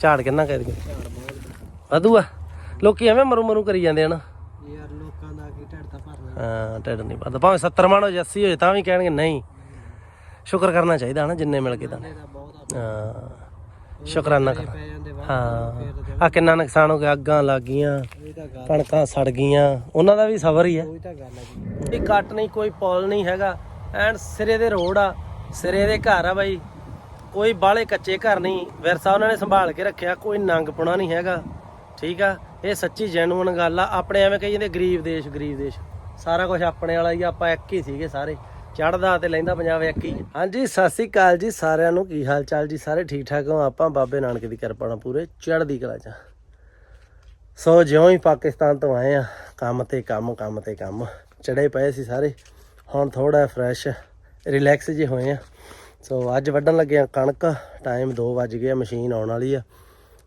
ਝਾੜ ਕਿੰਨਾ ਕਹਿ ਦਈਏ ਵਧੂ ਆ। ਲੋਕੀ ਐਵੇਂ ਮਰੂ ਮਰੂ ਕਰੀ ਜਾਂਦੇ ਹਨ ਯਾਰ ਲੋਕਾਂ ਦਾ ਕੀ ਢਿੱਡ ਤਾਂ ਭਰਨਾ। ਹਾਂ ਢਿੱਡ ਨਹੀਂ ਵੱਧਦਾ ਭਾਵੇਂ 70 ਮਣ ਹੋ ਜਾਂ 80 ਹੋਏ ਤਾਂ ਵੀ ਕਹਿਣਗੇ ਨਹੀਂ। ਸ਼ੁਕਰ ਕਰਨਾ ਚਾਹੀਦਾ ਹਨਾ ਜਿੰਨੇ ਮਿਲ ਗਏ ਤਾਂ। ਹਾਂ ਸ਼ੁਕਰਾਨਾ ਕਰ ਹਾਂ ਆ ਕਿੰਨਾ ਨੁਕਸਾਨ ਹੋ ਗਿਆ ਅੱਗਾਂ ਲੱਗ ਗਈਆਂ ਕਣਕਾਂ ਸੜ ਗਈਆਂ ਉਹਨਾਂ ਦਾ ਵੀ ਸਬਰ ਹੀ ਹੈ ਕੋਈ ਤਾਂ ਗੱਲ ਹੈ ਜੀ। ਕੋਈ ਕੱਟ ਨਹੀਂ ਕੋਈ ਪੁਲ ਨਹੀਂ ਹੈਗਾ। ਐਨ ਸਿਰੇ ਦੇ ਰੋਡ ਆ ਸਿਰੇ ਦੇ ਘਰ ਆ ਬਾਈ। ਕੋਈ ਬਾਲੇ ਕੱਚੇ ਘਰ ਨਹੀਂ ਵਿਰਸਾ ਉਹਨਾਂ ਨੇ ਸੰਭਾਲ ਕੇ ਰੱਖਿਆ ਕੋਈ ਨੰਗਪੁਣਾ ਨਹੀਂ ਹੈਗਾ ਠੀਕ ਆ? ਇਹ ਸੱਚੀ ਜੈਨੂਨ ਗੱਲ ਆ ਆਪਣੇ ਐਵੇਂ ਕਹੀ ਜਾਂਦੇ ਗਰੀਬ ਦੇਸ਼ ਗਰੀਬ ਦੇਸ਼। ਸਾਰਾ ਕੁਝ ਆਪਣੇ ਵਾਲਾ ਹੀ ਆ, ਆਪਾਂ ਇੱਕ ਹੀ ਸੀਗੇ ਸਾਰੇ। ਚੜਦਾ ਤੇ ਲੈਂਦਾ ਪੰਜਾਬ ਇੱਕ ਹੀ। ਹਾਂਜੀ ਸਤਿ ਸ੍ਰੀ ਅਕਾਲ ਜੀ ਸਾਰਿਆਂ ਨੂੰ ਕੀ ਹਾਲ ਚਾਲ ਜੀ? ਸਾਰੇ ਠੀਕ ਠਾਕ ਹੋ? ਆਪਾਂ ਬਾਬੇ ਨਾਨਕ ਦੀ ਕਿਰਪਾ ਨਾਲ ਪੂਰੇ ਚੜ੍ਹਦੀ ਕਲਾ ਚ ਸੋ ਜਿਉਂ ਹੀ ਪਾਕਿਸਤਾਨ ਤੋਂ ਆਏ ਆ ਕੰਮ ਤੇ ਕੰਮ ਕੰਮ ਤੇ ਕੰਮ। ਚੜੇ ਪਏ ਸੀ ਸਾਰੇ। ਹੁਣ ਥੋੜਾ ਫਰੈਸ਼ ਰਿਲੈਕਸ ਜੇ ਹੋਏ ਆ। ਸੋ ਅੱਜ ਵੱਢਣ ਲੱਗੇ ਆ ਕਣਕ। ਟਾਈਮ 2 ਵੱਜ ਗਿਆ ਮਸ਼ੀਨ ਆਉਣ ਵਾਲੀ ਆ।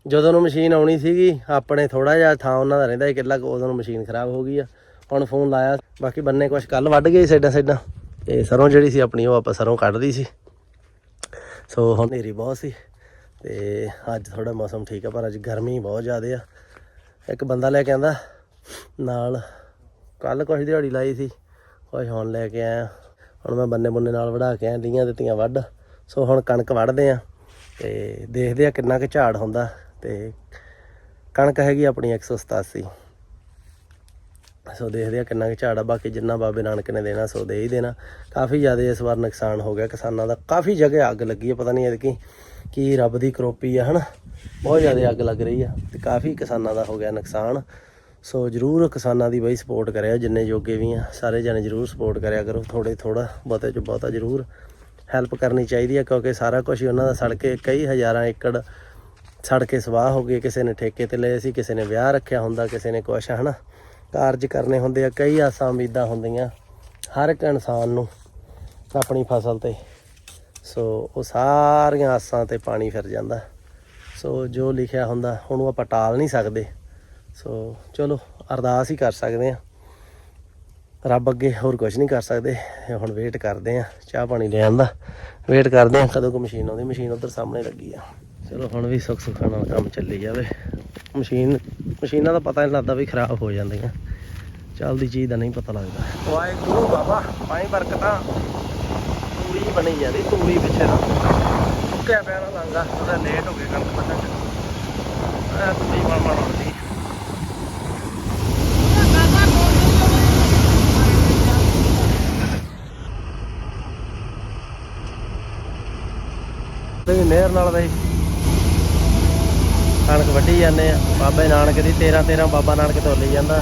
ਜਦੋਂ ਨੂੰ ਮਸ਼ੀਨ ਆਉਣੀ ਸੀਗੀ ਆਪਣੇ ਥੋੜਾ ਜਿਹਾ ਥਾਂ ਉਹਨਾਂ ਦਾ ਰਹਿੰਦਾ ਸੀ ਕਿੱਲਾ ਕੁ, ਉਦੋਂ ਨੂੰ ਮਸ਼ੀਨ ਖਰਾਬ ਹੋ ਗਈ ਆ। ਹੁਣ ਫੋਨ ਲਾਇਆ। ਬਾਕੀ ਬੰਨੇ ਕੁਛ ਕੱਲ ਵੱਢ ਗਏ ਸਾਈਡਾਂ ਸਾਈਡਾਂ ਤੇ ਸਰੋਂ ਜਿਹੜੀ ਸੀ ਆਪਣੀ ਉਹ ਆਪਾਂ ਸਰੋਂ ਕੱਢਦੀ ਸੀ। ਸੋ ਹੁਣ ਹਨੇਰੀ ਬਹੁਤ ਸੀ। ਤੇ ਅੱਜ ਥੋੜਾ ਮੌਸਮ ਠੀਕ ਆ ਪਰ ਅੱਜ ਗਰਮੀ ਬਹੁਤ ਜ਼ਿਆਦਾ ਆ। ਇੱਕ ਬੰਦਾ ਲੈ ਕੇ ਆਂਦਾ ਨਾਲ ਕੱਲ ਕੁਛ ਦਿਹਾੜੀ ਲਾਈ ਸੀ। ਕੁਛ ਹੁਣ ਲੈ ਕੇ ਆਇਆ। ਹੁਣ ਮੈਂ ਬੰਨੇ ਬੁੰਨੇ ਨਾਲ ਵੜਾ ਕੇ ਆਇਆ ਲੀਆਂ ਦਿੱਤੀਆਂ ਵੱਢ। ਸੋ ਹੁਣ ਕਣਕ ਵੱਢਦੇ ਆ ਤੇ ਦੇਖਦੇ ਆ ਕਿੰਨਾ ਕੁ ਝਾੜ ਹੁੰਦਾ ਤੇ ਕਣਕ ਹੈਗੀ ਆਪਣੀ 187 ਸੋ ਦੇਖਦੇ ਆ ਕਿੰਨਾ ਕੁ ਝਾੜ ਆ, ਬਾਕੀ ਜਿੰਨਾ ਬਾਬੇ ਨਾਨਕ ਨੇ ਦੇਣਾ ਸੋ ਦੇ ਹੀ ਦੇਣਾ। ਕਾਫੀ ਜ਼ਿਆਦਾ ਇਸ ਵਾਰ ਨੁਕਸਾਨ ਹੋ ਗਿਆ ਕਿਸਾਨਾਂ ਦਾ। ਕਾਫੀ ਜਗ੍ਹਾ ਅੱਗ ਲੱਗੀ ਹੈ ਪਤਾ ਨਹੀਂ ਐਤਕੀ ਕੀ ਰੱਬ ਦੀ ਕਰੋਪੀ ਆ, ਹਨਾ? ਬਹੁਤ ਜ਼ਿਆਦਾ ਅੱਗ ਲੱਗ ਰਹੀ ਆ ਤੇ ਕਾਫੀ ਕਿਸਾਨਾਂ ਦਾ ਹੋ ਗਿਆ ਨੁਕਸਾਨ। ਸੋ ਜਰੂਰ ਕਿਸਾਨਾਂ ਦੀ ਬਈ ਸਪੋਰਟ ਕਰਿਆ ਜਿੰਨੇ ਜੋਗੇ ਵੀ ਆ, ਸਾਰੇ ਜਣੇ ਜਰੂਰ ਸਪੋਰਟ ਕਰਿਆ ਕਰੋ ਥੋੜੇ ਥੋੜਾ ਬਹੁਤੇ ਚ ਬਹੁਤਾ ਜਰੂਰ। ਹੈਲਪ ਕਰਨੀ ਚਾਹੀਦੀ ਹੈ, ਕਿਉਂਕਿ ਸਾਰਾ ਕੁਝ ਹੀ ਉਹਨਾਂ ਦਾ ਸੜ ਕੇ ਕਈ ਹਜ਼ਾਰਾਂ ਏਕੜ ਸੜ ਕੇ ਸਵਾਹ ਹੋ ਗਏ, ਕਿਸੇ ਨੇ ਠੇਕੇ ਤੇ ਲਏ ਸੀ, ਕਿਸੇ ਨੇ ਵਿਆਹ ਰੱਖਿਆ ਹੁੰਦਾ, ਕਿਸੇ ਨੇ ਕੁਛ, ਹਨਾ? ਕਾਰਜ ਕਰਨੇ ਹੁੰਦੇ ਆ, ਕਈ ਆਸਾਂ ਉਮੀਦਾਂ ਹੁੰਦੀਆਂ, ਹਰ ਇੱਕ ਇਨਸਾਨ ਨੂੰ ਆਪਣੀ ਫਸਲ ਤੇ। ਸੋ ਉਹ ਸਾਰੀਆਂ ਆਸਾਂ ਤੇ ਪਾਣੀ ਫਿਰ ਜਾਂਦਾ। ਸੋ ਜੋ ਲਿਖਿਆ ਹੁੰਦਾ, ਉਹਨੂੰ ਆਪਾਂ ਟਾਲ ਨਹੀਂ ਸਕਦੇ। ਸੋ ਚਲੋ, ਅਰਦਾਸ ਹੀ ਕਰ ਸਕਦੇ ਆ ਰੱਬ ਅੱਗੇ ਹੋਰ ਕੁਝ ਨਹੀਂ ਕਰ ਸਕਦੇ। ਹੁਣ ਵੇਟ ਕਰਦੇ ਆ ਚਾਹ ਪਾਣੀ ਲੈਣ ਦਾ। ਵੇਟ ਕਰਦੇ ਆ ਕਦੋਂ ਕੋ ਮਸ਼ੀਨ ਆਉਂਦੀ। ਮਸ਼ੀਨ ਉਧਰ ਸਾਹਮਣੇ ਲੱਗੀ ਆ। ਚਲੋ ਹੁਣ ਵੀ ਸੁੱਖ ਸੁੱਖਾਂ ਨਾਲ ਕੰਮ ਚੱਲੀ ਜਾਵੇ। ਮਸ਼ੀਨ ਮਸ਼ੀਨਾਂ ਦਾ ਪਤਾ ਨਹੀਂ ਲੱਗਦਾ ਵੀ ਖਰਾਬ ਹੋ ਜਾਂਦੀਆਂ। ਚੱਲਦੀ ਚੀਜ਼ ਦਾ ਨਹੀਂ ਪਤਾ ਲੱਗਦਾ। ਵਾਹਿਗੁਰੂ ਬਾਬਾ, ਪਾਣੀ ਬਰਕਤਾਂ। ਤੂੜੀ ਬਣੀ ਜਾਂਦੀ ਤੂੜੀ ਪਿੱਛੇ ਦਾ ਸੁੱਕਿਆ ਪਿਆ ਨਾ ਲੰਗਾ ਉਹਦਾ ਲੇਟ ਹੋ ਗਿਆ ਕਣਕ ਪਤਾ ਚ। ਤੂੜੀ ਮਣ ਮਣ ਉੜਦੀ ਤੇ ਨਹਿਰ ਨਾਲ ਬਈ ਕਣਕ ਵੱਢੀ ਜਾਂਦੇ ਆ। ਬਾਬੇ ਨਾਨਕ ਦੀ 13 13 ਬਾਬਾ ਨਾਨਕ ਤੋਂ ਲਈ ਜਾਂਦਾ।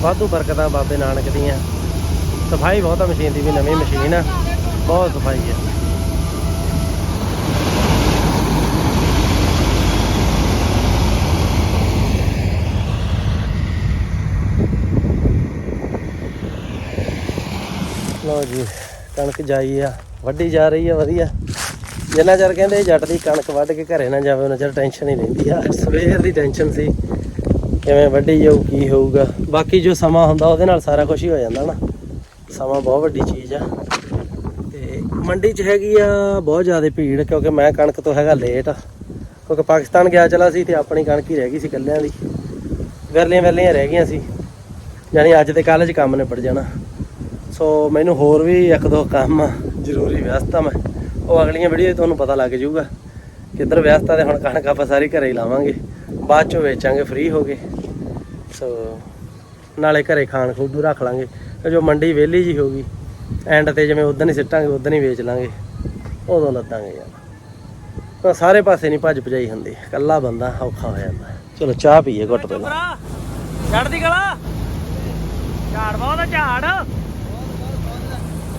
ਵਾਧੂ ਬਰਕਤਾਂ ਬਾਬੇ ਨਾਨਕ ਦੀਆਂ। ਸਫ਼ਾਈ ਬਹੁਤ ਆ ਮਸ਼ੀਨ ਦੀ ਵੀ, ਨਵੀਂ ਮਸ਼ੀਨ ਆ। ਬਹੁਤ ਸਫ਼ਾਈ ਆ। ਲਓ ਜੀ, ਕਣਕ ਜਾਈ ਆ। ਵੱਢੀ ਜਾ ਰਹੀ ਆ, ਵਧੀਆ। ਜਿੰਨਾ ਚਿਰ ਕਹਿੰਦੇ ਜੱਟ ਦੀ ਕਣਕ ਵੱਢ ਕੇ ਘਰੇ ਨਾ ਜਾਵੇ ਉਹਨਾਂ ਚਿਰ ਟੈਨਸ਼ਨ ਹੀ ਰਹਿੰਦੀ ਆ। ਸਵੇਰ ਦੀ ਟੈਨਸ਼ਨ ਸੀ। ਕਿਵੇਂ ਵੱਢੀ ਜਾਊ ਕੀ ਹੋਊਗਾ। ਬਾਕੀ ਜੋ ਸਮਾਂ ਹੁੰਦਾ ਉਹਦੇ ਨਾਲ ਸਾਰਾ ਕੁਝ ਹੀ ਹੋ ਜਾਂਦਾ ਨਾ। ਸਮਾਂ ਬਹੁਤ ਵੱਡੀ ਚੀਜ਼ ਆ। ਤੇ ਮੰਡੀ 'ਚ ਹੈਗੀ ਆ ਬਹੁਤ ਜ਼ਿਆਦਾ ਭੀੜ ਕਿਉਂਕਿ ਮੈਂ ਕਣਕ ਤੋਂ ਹੈਗਾ ਲੇਟ ਕਿਉਂਕਿ ਪਾਕਿਸਤਾਨ ਗਿਆ ਚਲਾ ਸੀ ਤੇ ਆਪਣੀ ਕਣਕ ਹੀ ਰਹਿ ਗਈ ਸੀ ਕੱਲਿਆਂ ਦੀ। ਵਿਰਲੀਆਂ ਵਿਰਲੀਆਂ ਰਹਿ ਗਈਆਂ ਸੀ। ਯਾਨੀ ਅੱਜ ਤੇ ਕੱਲ੍ਹ 'ਚ ਕੰਮ ਨਿਬੜ ਜਾਣਾ। ਸੋ ਮੈਨੂੰ ਹੋਰ ਵੀ ਇੱਕ ਦੋ ਕੰਮ ਆ, ਜ਼ਰੂਰੀ ਵਿਅਸਤਾ ਮੈਂ। ਉਹ ਅਗਲੀਆਂ ਵੀਡੀਓ ਤੁਹਾਨੂੰ ਪਤਾ ਲੱਗ ਜਾਊਗਾ ਕਿੱਧਰ ਵਿਅਸਤਾ ਤੇ ਹੁਣ ਕਣਕ ਆਪਾਂ ਸਾਰੀ ਘਰੇ ਹੀ ਲਾਵਾਂਗੇ। ਬਾਅਦ ਚੋਂ ਵੇਚਾਂਗੇ ਫ੍ਰੀ ਹੋ ਗਏ। ਸੋ ਨਾਲੇ ਘਰੇ ਖਾਣ ਖੂਡ ਰੱਖ ਲਾਂਗੇ। ਤੇ ਜੋ ਮੰਡੀ ਵਿਹਲੀ ਜੀ ਹੋਗੀ ਐਂਡ ਤੇ ਜਿਵੇਂ ਉਦੋਂ ਹੀ ਸਿੱਟਾਂਗੇ ਉਦੋਂ ਹੀ ਵੇਚ ਲਾਂਗੇ। ਉਦੋਂ ਲੱਦਾਂਗੇ ਯਾਰ। ਤਾਂ ਸਾਰੇ ਪਾਸੇ ਨਹੀਂ ਭੱਜ ਭਜਾਈ ਹੁੰਦੀ। ਇਕੱਲਾ ਬੰਦਾ ਔਖਾ ਹੋ ਜਾਂਦਾ। ਚਲੋ ਚਾਹ ਪੀਏ ਘੁੱਟ ਪਹਿਲਾਂ। ਚੜਦੀ ਕਲਾ। ਝਾੜ ਬਹੁਤ ਝਾੜ।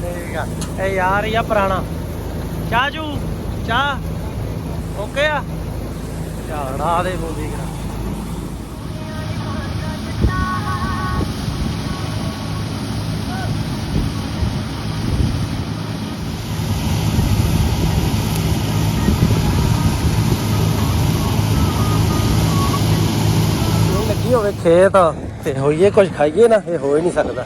ਠੀਕ ਆ। ਇਹ ਯਾਰ ਹੀ ਆ ਪੁਰਾਣਾ। ਚਾਹ ਜੂ ਚਾਹ? ਓਕੇ ਆ? ਝਾੜਾ ਦੇ ਬੋਲੀ ਕਰਾ ਲੱਗੀ ਹੋਵੇ ਖੇਤ, ਤੇ ਹੋਈਏ ਕੁਝ ਖਾਈਏ ਨਾ, ਇਹ ਹੋ ਹੀ ਨਹੀਂ ਸਕਦਾ।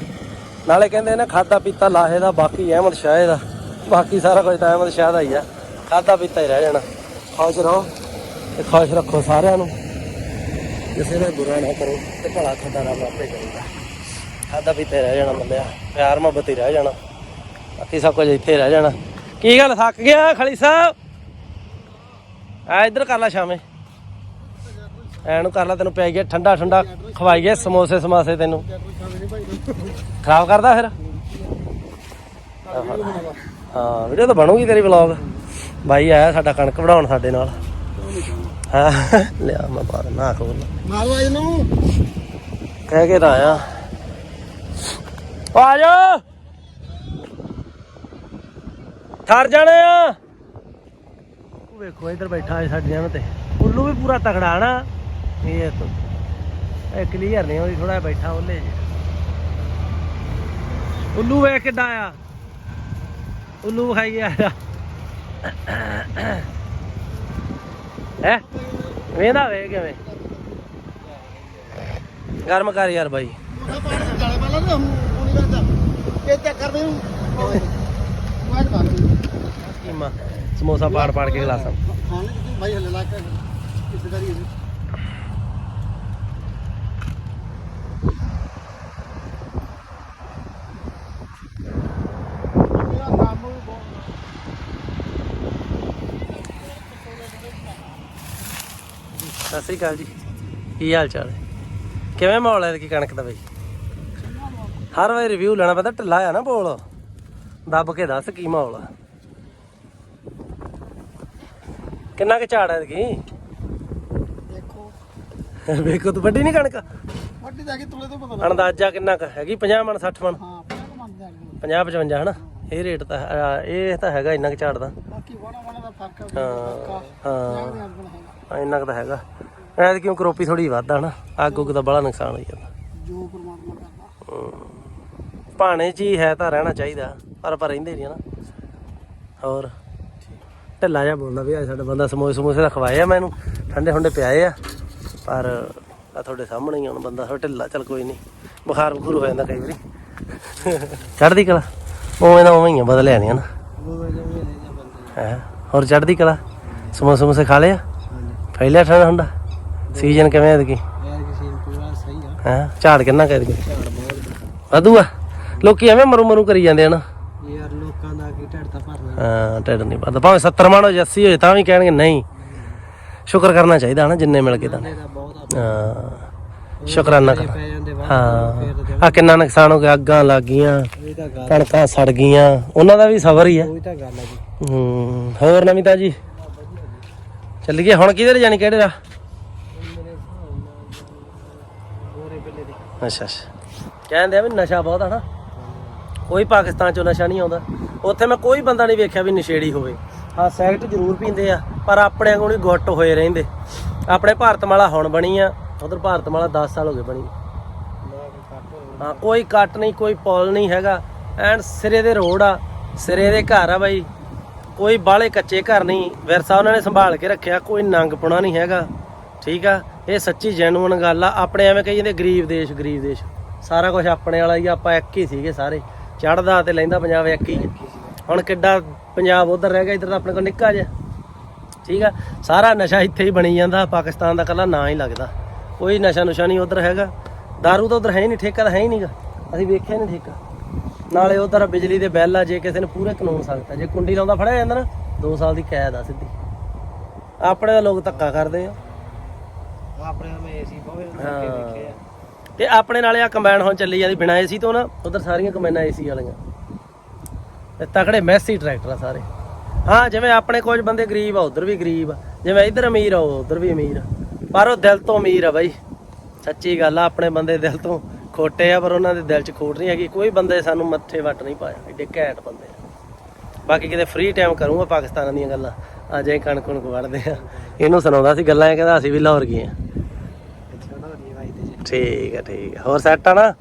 ਨਾਲੇ ਕਹਿੰਦੇ ਨੇ ਖਾਦਾ ਪੀਤਾ ਲਾਹੇ ਦਾ, ਬਾਕੀ ਅਹਿਮਦ ਸ਼ਾਹ ਦਾ। ਬਾਕੀ ਸਾਰਾ ਕੁਝ ਤਾਂ ਅਹਿਮਦ ਸ਼ਾਹ ਦਾ ਹੀ ਆ। ਖਾਦਾ ਪੀਤਾ ਹੀ ਰਹਿ ਜਾਣਾ। ਖੁਸ਼ ਰਹੋ ਤੇ ਖੁਸ਼ ਰੱਖੋ ਸਾਰਿਆਂ ਨੂੰ। ਕਿਸੇ ਦਾ ਬੁਰਾ ਨਾ ਕਰੋ ਤੇ ਭਲਾ ਤੁਹਾਡਾ ਰੱਬ ਆਪੇ ਕਰੇਗਾ। ਖਾਦਾ ਪੀਤੇ ਰਹਿ ਜਾਣਾ ਬੰਦਿਆ। ਪਿਆਰ ਮੁਹੱਬਤ ਹੀ ਰਹਿ ਜਾਣਾ। ਬਾਕੀ ਸਭ ਕੁਝ ਇੱਥੇ ਰਹਿ ਜਾਣਾ। ਕੀ ਗੱਲ ਥੱਕ ਗਿਆ ਖਲੀ ਸਾਹਿਬ? ਆ ਇੱਧਰ ਕਰ ਲੈ ਸ਼ਾਮੇ। ਐਨੂੰ ਕਰ ਲੈ ਤੈਨੂੰ ਪੈ ਗਿਆ ਠੰਡਾ ਠੰਡਾ ਖਵਾਈਏ ਗਏ ਸਮੋਸੇ ਸਮਾਸੇ ਤੈਨੂੰ। ਖਰਾਬ ਕਰਦਾ ਫਿਰ? ਹਾਂ ਵੀਡੀਓ ਤਾਂ ਬਣੂਗੀ ਤੇਰੀ ਵਲੌਗ ਬਾਈ ਆਇਆ ਸਾਡਾ ਕਣਕ ਵਢਾਉਣ ਸਾਡੇ ਨਾਲ। ਹਾਂ ਲਿਆ ਮੈਂ ਬਾਹਰ ਨਾ ਖੋਲ ਮਾਰੋ ਇਹਨੂੰ ਕਹਿ ਕੇ ਤਾਂ ਆਇਆ। ਆ ਜਾ। ਠਰ ਜਾਣੇ ਆ। ਉਹ ਵੇਖੋ ਇੱਧਰ ਬੈਠਾ ਹੈ ਸਾਡੀਆਂ ਨੂੰ ਤੇ। ਉੱਲੂ ਵੀ ਪੂਰਾ ਤਕੜਾ ਨਾ। ਇਹ ਤਾਂ ਇਹ ਕਲੀਅਰ ਨਹੀਂ ਹੋਈ ਥੋੜਾ ਬੈਠਾ ਉਹਲੇ ਜੇ ਉੱਲੂ ਵੇਖ ਕਿੱਡਾ ਆ ਉੱਲੂ ਖਾਈ ਗਿਆ ਹੈ? ਵੇਂਦਾ ਵੇ ਕਿਵੇਂ। ਗਰਮ ਕਰ ਯਾਰ ਬਾਈ। ਕੀਮਾ, ਸਮੋਸਾ ਪਾੜ ਪਾੜ ਕੇ ਗਲਾਸਾਂ। ਭਾਈ ਹਲੇ ਲਾ ਕੇ ਕਿਸੇ ਦਾ ਨਹੀਂ ਮੇਰਾ ਕੰਮ ਵੀ ਬਹੁਤ ਸਤਿ ਸ੍ਰੀ ਅਕਾਲ ਜੀ। ਕੀ ਹਾਲ ਚਾਲ ਹੈ? ਕਿਵੇਂ ਮਾਹੌਲ ਹੈ ਕੀ ਕਣਕ ਦਾ ਬਈ? ਹਰ ਵਾਰ ਰਿਵਿਊ ਲੈਣਾ ਪੈਂਦਾ ਢਿੱਲਾ ਆ ਨਾ ਬੋਲ। ਦੱਬ ਕੇ ਦੱਸ ਕੀ ਮਾਹੌਲ ਆ। ਕਿੰਨਾ ਕੁ ਝਾੜ ਹੈ ਕੀ ਦੇਖੋ। ਵੇਖੋ ਤੂੰ ਵੱਡੀ ਨਹੀਂ ਕਣਕ? ਵੱਡੀ ਜਾ ਕੇ ਤੁਲੇ ਤੋਂ ਪਤਾ ਲੱਗ ਅੰਦਾਜ਼ਾ ਕਿੰਨਾ ਕੁ ਹੈਗੀ? 50 ਮਣ 60 ਮਣ? ਹਾਂ ਪਹਿਲਾਂ ਮੰਨ ਜਾਣਗੇ 50 55 ਹਨਾ? ਇਹ ਰੇਟ ਤਾਂ ਇਹ ਤਾਂ ਹੈਗਾ ਇੰਨਾ ਕੁ ਝਾੜ ਦਾ। ਬਾਕੀ ਵਾਣਾ ਵਾਣਾ ਦਾ ਫ਼ਰਕ ਹਾਂ ਹਾਂ ਹਾਂ, ਇੰਨਾ ਕੁ ਤਾਂ ਹੈਗਾ। ਐਤ ਕਿਉਂ ਕਰੋਪੀ ਥੋੜੀ ਵੱਧ ਆ ਨਾ ਅੱਗ ਉੱਗ ਦਾ ਬੜਾ ਨੁਕਸਾਨ ਹੋਈ ਜਾਂਦਾ। ਜੋ ਪਰਮਾਤਮਾ ਕਰਦਾ। ਭਾਣੇ ਚ ਹੀ ਹੈ ਤਾਂ ਰਹਿਣਾ ਚਾਹੀਦਾ ਪਰ ਪਰ ਰਹਿੰਦੇ ਨਹੀਂ ਨਾ। ਹੋਰ? ਢਿੱਲਾ ਜਿਹਾ ਬੋਲਦਾ ਵੀ ਅੱਜ ਸਾਡਾ ਬੰਦਾ ਸਮੋਸੇ ਸਮੋਸੇ ਦਾ ਖਵਾਏ ਆ ਮੈਨੂੰ ਠੰਡੇ ਠੰਡੇ ਪਿਆਏ ਆ। ਪਰ ਆ ਤੁਹਾਡੇ ਸਾਹਮਣੇ ਹੀ ਹੁਣ ਬੰਦਾ ਥੋੜਾ ਢਿੱਲਾ ਚੱਲ ਕੋਈ ਨਹੀਂ। ਬੁਖਾਰ ਬਖੂਰ ਹੋ ਜਾਂਦਾ ਕਈ ਵਾਰੀ। ਚੜ੍ਹਦੀ ਕਲਾ? ਉਵੇਂ ਦਾ ਉਵੇਂ ਹੀ ਆ ਬਦਲਿਆ ਨਹੀਂ ਹਨਾ। ਹੈ? ਹੋਰ ਚੜ੍ਹਦੀ ਕਲਾ? ਸਮੋਸੇ ਸਮੋਸੇ ਖਾ ਲਿਆ ਪਹਿਲਿਆ ਠੰਡਾ ਠੰਡਾ ਸੀਜ਼ਨ ਕਿਵੇਂ ਨੂੰ ਆ ਹੈ? ਝਾੜ ਕਿੰਨਾ ਕਰ ਬਹੁਤ ਵਾਧੂ ਆ। ਲੋਕੀ ਐਵੇਂ ਮਰੂ ਮਰੂ ਕਰੀ ਜਾਂਦੇ ਆ ਨਾ। ਯਾਰ ਲੋਕਾਂ ਦਾ ਕੀ ਢੱਡ ਤਾਂ ਭਰਨਾ। ਹਾਂ ਢਿੱਡ ਨਹੀਂ ਵੱਧਦਾ ਭਾਵੇਂ 70 ਮਣ ਹੋ 80 ਹੋਏ ਤਾਂ ਵੀ ਕਹਿਣਗੇ ਨਹੀਂ। ਸ਼ੁਕਰ ਕਰਨਾ ਚਾਹੀਦਾ ਹਨਾ ਜਿੰਨੇ ਮਿਲ ਗਏ ਤਾਂ। ਹਾਂ ਸ਼ੁਕਰਾਨਾ ਕਰ ਹਾਂ। ਆ ਕਿੰਨਾ ਨੁਕਸਾਨ ਹੋ ਗਿਆ ਅੱਗਾਂ ਲੱਗ ਗਈਆਂ ਤਾਂ ਕਣਕਾਂ ਸੜ ਗਈਆਂ ਉਹਨਾਂ ਦਾ ਵੀ ਸਬਰ ਹੀ ਆ। ਉਹੀ ਤਾਂ ਗੱਲ ਜੀ। ਹੂੰ ਹੋਰ ਨਵੀਂ ਤਾਜੀ? ਚੱਲ ਗਏ ਹੁਣ ਕਿਧਰ ਜਾਣੀ ਕਿਹੜੇ ਦਾ ਮੇਰੇ ਹਿਸਾਬ ਨਾਲ ਗੋਰੇ ਬਿੱਲੇ ਦੇ ਅੱਛਾ ਅੱਛਾ। ਕਹਿੰਦੇ ਆ ਵੀ ਨਸ਼ਾ ਬਹੁਤ ਆ ਨਾ। ਕੋਈ ਪਾਕਿਸਤਾਨ ਚੋਂ ਨਸ਼ਾ ਨਹੀਂ ਆਉਂਦਾ। ਉੱਥੇ ਮੈਂ ਕੋਈ ਬੰਦਾ ਨਹੀਂ ਵੇਖਿਆ ਵੀ ਨਸ਼ੇੜੀ ਹੋਵੇ। ਹਾਂ, ਸੈਕਟ ਜ਼ਰੂਰ ਪੀਂਦੇ ਆ, ਪਰ ਆਪਣੇ ਕੋਲ ਹੀ ਗੁੱਟ ਹੋਏ ਰਹਿੰਦੇ। ਆਪਣੇ ਭਾਰਤਮਾਲਾ ਹੁਣ ਬਣੀ ਆ, ਉਧਰ ਭਾਰਤਮਾਲਾ 10 ਸਾਲ ਹੋ ਗਏ ਬਣੀ। ਹਾਂ, ਕੋਈ ਕੱਟ ਨਹੀਂ, ਕੋਈ ਪੁਲ ਨਹੀਂ ਹੈਗਾ। ਐਂਡ ਸਿਰੇ ਦੇ ਰੋਡ ਆ, ਸਿਰੇ ਦੇ ਘਰ ਆ ਬਾਈ। ਕੋਈ ਬਾਲੇ ਕੱਚੇ ਘਰ ਨਹੀਂ। ਵਿਰਸਾ ਉਹਨਾਂ ਨੇ ਸੰਭਾਲ ਕੇ ਰੱਖਿਆ, ਕੋਈ ਨੰਗਪੁਣਾ ਨਹੀਂ ਹੈਗਾ। ਠੀਕ ਆ? ਇਹ ਸੱਚੀ ਜੈਨੂਇਨ ਗੱਲ ਆ। ਆਪਣੇ ਐਵੇਂ ਕਹੀ ਜਾਂਦੇ ਗਰੀਬ ਦੇਸ਼ ਗਰੀਬ ਦੇਸ਼। ਸਾਰਾ ਕੁਝ ਆਪਣੇ ਵਾਲਾ ਹੀ ਆ, ਆਪਾਂ ਇੱਕ ਹੀ ਸੀਗੇ ਸਾਰੇ। ਚੜਦਾ ਤੇ ਲੈਂਦਾ ਪੰਜਾਬ ਇੱਕ ਹੀ। ਹੁਣ ਕਿੱਡਾ ਪੰਜਾਬ ਉਧਰ ਰਹਿ ਗਿਆ ਇੱਧਰ ਤਾਂ ਆਪਣੇ ਕੋਲ ਨਿੱਕਾ ਜਿਹਾ। ਠੀਕ ਆ? ਸਾਰਾ ਨਸ਼ਾ ਇੱਥੇ ਹੀ ਬਣੀ ਜਾਂਦਾ ਪਾਕਿਸਤਾਨ ਦਾ ਕੱਲਾ ਨਾਂ ਹੀ ਲੱਗਦਾ। ਕੋਈ ਨਸ਼ਾ ਨੁਸ਼ਾ ਨਹੀਂ ਉਧਰ ਹੈਗਾ। दारू ਤਾਂ ਉਧਰ ਹੈ ਹੀ ਨਹੀਂ ਠੇਕਾ ਤਾਂ ਹੈ ਹੀ ਨਹੀਂਗਾ। ਅਸੀਂ ਵੇਖਿਆ ਨਹੀਂ ਠੇਕਾ। ਨਾਲੇ ਉਧਰ ਬਿਜਲੀ ਦੇ ਬਿੱਲ ਆ ਜੇ ਕਿਸੇ ਨੇ ਪੂਰੇ ਕਾਨੂੰਨ ਸਖਤ। ਆ ਜੇ ਕੁੰਡੀ ਲਾਉਂਦਾ ਫੜਿਆ ਜਾਂਦਾ ਨਾ 2 ਸਾਲ ਦੀ ਕੈਦ ਆ ਸਿੱਧੀ। ਆਪਣੇ ਤਾਂ ਲੋਕ ਧੱਕਾ ਕਰਦੇ ਆ। ਆਪਣੇ ਨਾਲ ਏਸੀ ਬਹੁਤ ਹਾਂ। ਦੇਖੇ ਆ ਤੇ ਆਪਣੇ ਨਾਲੇ ਆ ਕੰਬਾਈਨ ਹੁਣ ਚੱਲੀ ਜਾਂਦੀ ਬਿਨਾਂ ਏਸੀ ਤੋਂ ਨਾ ਉਧਰ ਸਾਰੀਆਂ ਕੰਬਾਈਨਾਂ ਏਸੀ ਵਾਲੀਆਂ। ਤੇ ਤਕੜੇ ਮੈਸੀ ਟਰੈਕਟਰ ਆ ਸਾਰੇ। ਹਾਂ ਜਿਵੇਂ ਆਪਣੇ ਕੁਝ ਬੰਦੇ ਗਰੀਬ ਆ ਉਧਰ ਵੀ ਗਰੀਬ ਆ। ਜਿਵੇਂ ਇੱਧਰ ਅਮੀਰ ਆ ਉਧਰ ਵੀ ਅਮੀਰ ਆ। ਪਰ ਉਹ ਦਿਲ ਤੋਂ ਅਮੀਰ ਆ ਬਾਈ। ਸੱਚੀ ਗੱਲ ਆ ਆਪਣੇ ਬੰਦੇ ਦਿਲ ਤੋਂ ਖੋਟੇ ਆ ਪਰ ਉਹਨਾਂ ਦੇ ਦਿਲ 'ਚ ਖੋਟ ਨਹੀਂ ਹੈਗੀ। ਕੋਈ ਬੰਦੇ ਸਾਨੂੰ ਮੱਥੇ ਵੱਟ ਨਹੀਂ ਪਾਇਆ ਏਡੇ ਘੈਂਟ ਬੰਦੇ ਆ। ਬਾਕੀ ਕਿਤੇ ਫ੍ਰੀ ਟਾਈਮ ਕਰੂੰਗਾ ਪਾਕਿਸਤਾਨ ਦੀਆਂ ਗੱਲਾਂ। ਅੱਜ ਕਣਕ ਕੁਣਕ ਵੜਦੇ ਆ। ਇਹਨੂੰ ਸੁਣਾਉਂਦਾ ਸੀ ਗੱਲਾਂ ਇਹ ਕਹਿੰਦਾ ਅਸੀਂ ਵੀ ਲਾਹੌਰ ਗਏ ਆ। ਠੀਕ ਹੈ ਠੀਕ ਹੈ ਹੋਰ ਸੈੱਟ ਆ ਨਾ?